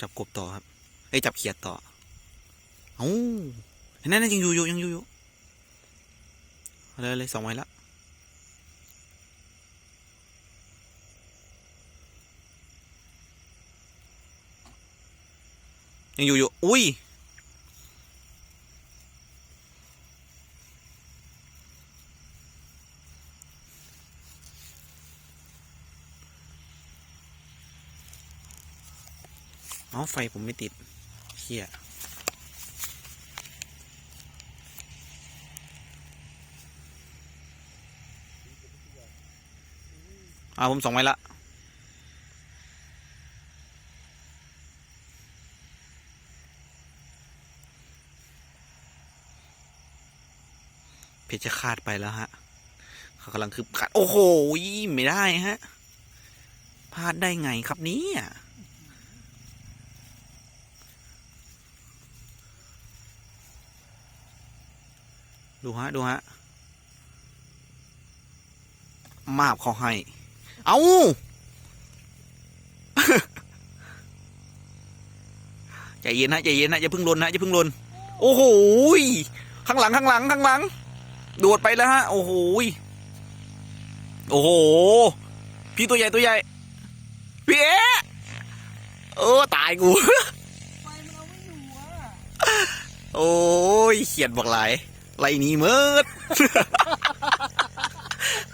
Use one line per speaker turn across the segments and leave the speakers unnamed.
จับกบต่อครับไอ้จับเขียดต่อเอ้าเห็นนั่นนะยังอยู่อยู่ยังอยู่อยู่เอาเลยเลยสองไว้ละยังอยู่อยู่อุ้ย เอ้าไฟผมไม่ติดเฮียอ่าผมส่งไว้ละเพชรคาดไปแล้วฮะ เขากำลังคือขาด โอ้โห ไม่ได้ฮะ พลาดได้ไงครับนี้ ดูฮะ ดูฮะ มาบเขาให้ เอา ใจเย็นฮะใจเย็นฮะอย่าพิ่งลนนะอย่าพิ่งลน โอ้โหข้างหลังข้างหลังข้างหลัง โดดไปแล้วฮะ โอ้โหโอ้โห พี่ตัวใหญ่ตัวใหญ่ พี่เอ๊ะเออตายกูโอ้ยเขียดบอกหลาย ไรหนี้มืด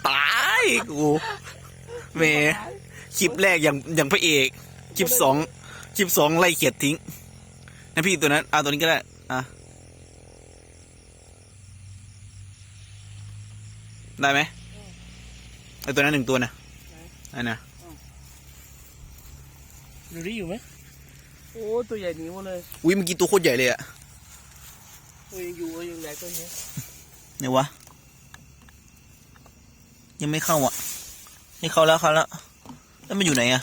ตายกูเมคลิปแรกอย่างอย่างพระเอกคลิปสองคลิปสองไล่เขียดทิ้งนะพี่ตัวนั้นเอาตัวนี้ก็ได้อะได้ไหมไอตัวนั้นหนึ่งตัวนะอันนะ
ดูดิอยู่ไหมโอ้ตัวใหญ่หนีหมดเลย
อุ้ยเมื่อกี้ตัวโคตรใหญ่เลยอะ
ตัวยังอยู่ยังใหญ่ตัวนี้
เนี่ยวะ ยังไม่เข้าอะ นี่เข้าแล้วเข้าแล้ว แล้วมันอยู่ไหนอะ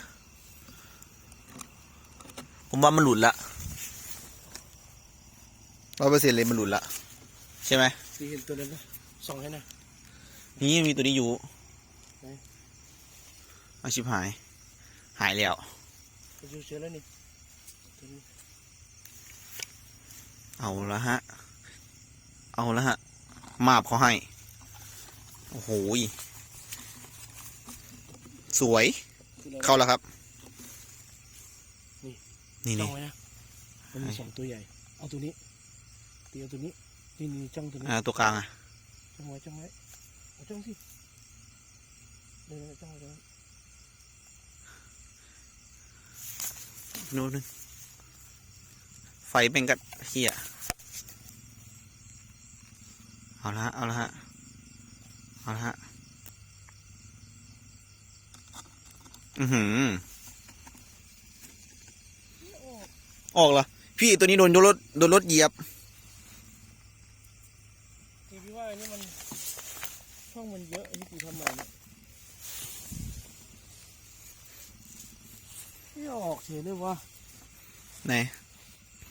ผมว่ามันหลุดละร้อยเปอร์เซ็นต์เลยมันหลุดละใช่ไหม
สีเห็นตัวนั้นไหมส่องให้หน่อย
นี่มีตัวนี้อยู่
ไหน
อาชิบหาย หายแล้ว
ไปดูเชื้อแล้วนี่ตัวนี้
เอาละฮะ เอาละฮะ มาบเขาให้ โอ้โหยสวย
คืออะไร
เข้าแล้วครับ นี่
จ้อ
นี่
งไว้นะมันมีสองตัวใหญ่ เอาตัวนี้ตีเอาตัวนี้นี่นี่จ้องตัวนี้
อ่าตัวกลางอะ
จ้องไว้จ้องไว้เอาจ้องสิเดินจ้องไว้จ้องไว้
โน่นนึงไฟเป็นกัดเฮีย เอาละฮะ เอาละฮะ เอาละฮะ อือหือ ออกเหรอ พี่ตัวนี้โดนโดนรถโดนรถเหยียบ
ทีพี่ว่าอันนี้มันช่องมันเยอะไอ้ที่กูทำมาเนี่ยไม่ออกเฉยเลยวะ
ไหน